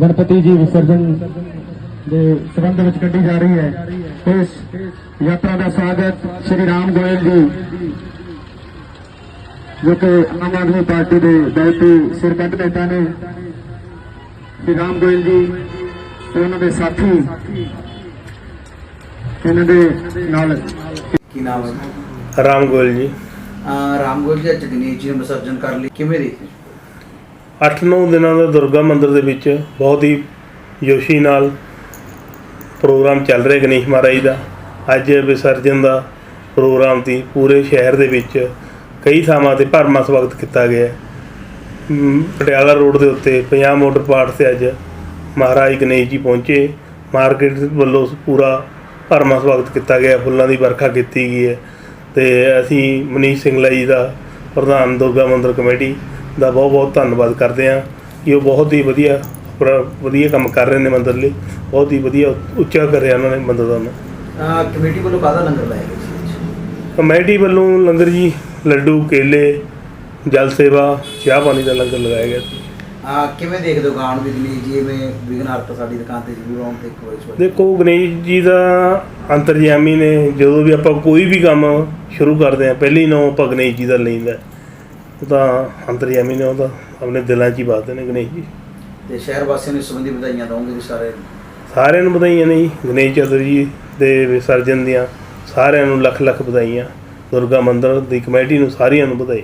ਗਣਪਤੀ ਜੀ ਵਿਸਰਜਨ ਦੇ ਸੰਬੰਧ ਵਿੱਚ ਕੱਢੀ ਜਾ ਰਹੀ ਹੈ। ਇਸ ਯਾਤਰਾ ਦਾ ਸਵਾਗਤ ਸ਼੍ਰੀ ਰਾਮ ਗੋਇਲ ਜੀ, ਜੋ ਕਿ ਆਮ ਆਦਮੀ ਪਾਰਟੀ ਦੇ ਦਾਇਤੀ ਸਿਰਕੱਢ ਨੇਤਾ ਨੇ ਰਾਮ ਗੋਇਲ ਜੀ ਤੇ ਉਹਨਾਂ ਦੇ ਸਾਥੀ ਇਹਨਾਂ ਦੇ ਨਾਲ। ਕੀ ਨਾਮ ਹੈ? ਰਾਮ ਗੋਇਲ ਜੀ। ਰਾਮ ਗੋਲ ਜੀ ਅੱਜ ਗਣੇਸ਼ ਜੀ ਨੂੰ ਵਿਸਰਜਨ ਕਰ ਲਈ। ਕਿਵੇਂ ਦੇਖਦੇ 8-9 ਦਿਨਾਂ ਦਾ ਦੁਰਗਾ ਮੰਦਿਰ ਦੇ ਵਿੱਚ ਬਹੁਤ ਹੀ ਜੋਸ਼ੀ ਨਾਲ ਪ੍ਰੋਗਰਾਮ ਚੱਲ ਰਿਹਾ ਗਣੇਸ਼ ਮਹਾਰਾਜ ਦਾ। ਅੱਜ ਵਿਸਰਜਨ ਦਾ ਪ੍ਰੋਗਰਾਮ ਦੀ ਪੂਰੇ ਸ਼ਹਿਰ ਦੇ ਵਿੱਚ ਕਈ ਥਾਵਾਂ ਤੇ ਭਰਮਾ ਸਵਾਗਤ ਕੀਤਾ ਗਿਆ। ਪਟਿਆਲਾ ਰੋਡ ਦੇ ਉੱਤੇ 50 ਮੋਟਰ ਪਾਰਕ ਤੇ ਅੱਜ ਮਹਾਰਾਜ ਗਣੇਸ਼ ਜੀ ਪਹੁੰਚੇ। ਮਾਰਕੀਟ ਵੱਲੋਂ ਪੂਰਾ ਭਰਮਾ ਸਵਾਗਤ ਕੀਤਾ ਗਿਆ। ਫੁੱਲਾਂ ਦੀ ਵਰਖਾ ਕੀਤੀ ਗਈ ਹੈ ਤੇ ਅਸੀਂ ਮਨੀਸ਼ ਸਿੰਗਲਾ ਜੀ ਦਾ ਪ੍ਰਧਾਨ ਦੁਰਗਾ ਮੰਦਿਰ ਕਮੇਟੀ ਦਾ ਬਹੁਤ ਬਹੁਤ ਧੰਨਵਾਦ ਕਰਦੇ ਹਾਂ ਕਿ ਉਹ ਬਹੁਤ ਹੀ ਵਧੀਆ ਵਧੀਆ ਕੰਮ ਕਰ ਰਹੇ ਨੇ ਮੰਦਿਰ ਲਈ। ਬਹੁਤ ਹੀ ਵਧੀਆ ਉੱਚਾ ਕਰਿਆ ਉਹਨਾਂ ਨੇ ਮੰਦਿਰ ਦਾ ਕਮੇਟੀ ਵੱਲੋਂ ਕਾਹਦਾ ਲੰਗਰ ਲਾਇਆ ਗਿਆ? ਕਮੇਟੀ ਵੱਲੋਂ ਲੰਗਰ ਜੀ ਲੱਡੂ ਕੇਲੇ ਜਲ ਸੇਵਾ ਚਾਹ ਪਾਣੀ ਦਾ ਲੰਗਰ ਲਗਾਇਆ ਗਿਆ ਸੀ। ਅਹ ਕਿਵੇਂ ਦੇਖਦੇ ਹੋ ਗਾਣ ਵੀ ਜੀ? ਜਿਵੇਂ ਵਿਗਨਾਰਤ ਸਾਡੀ ਦੁਕਾਨ ਤੇ ਜ਼ਰੂਰ ਆਉਣ ਤੇ ਇੱਕ ਵਾਰ ਵਾਰ ਦੇਖੋ ਗਣੇਸ਼ ਜੀ ਦਾ ਅੰਤਰਜਾਮੀ ਨੇ ਜਦੋਂ ਵੀ ਆਪਾਂ ਕੋਈ ਵੀ ਕੰਮ ਸ਼ੁਰੂ ਕਰਦੇ ਆ ਪਹਿਲੀ ਨੋ ਆਪਾਂ ਗਣੇਸ਼ ਜੀ ਦਾ ਲੈਂਦਾ ਉਹ ਤਾਂ ਅੰਤਰਜਾਮੀ ਨੇ ਉਹਦਾ ਆਪਣੇ ਦਿਲਾਂ 'ਚ ਹੀ ਵਸਦੇ ਨੇ ਗਣੇਸ਼ ਜੀ। ਤੇ ਸ਼ਹਿਰ ਵਾਸੀਆਂ ਨੂੰ ਇਸ ਸੰਬੰਧੀ ਵਧਾਈਆਂ ਦਵਾਂਗੇ ਜੀ ਸਾਰੇ? ਸਾਰਿਆਂ ਨੂੰ ਵਧਾਈਆਂ ਨੇ ਜੀ ਗਣੇਸ਼ ਚਤੁਰ ਜੀ ਦੇ ਵਿਸਰਜਨ ਦੀਆਂ ਸਾਰਿਆਂ ਨੂੰ ਲੱਖ ਲੱਖ ਵਧਾਈਆਂ। ਦੁਰਗਾ ਮੰਦਿਰ ਦੀ ਕਮੇਟੀ ਨੂੰ ਸਾਰਿਆਂ ਨੂੰ ਵਧਾਈ।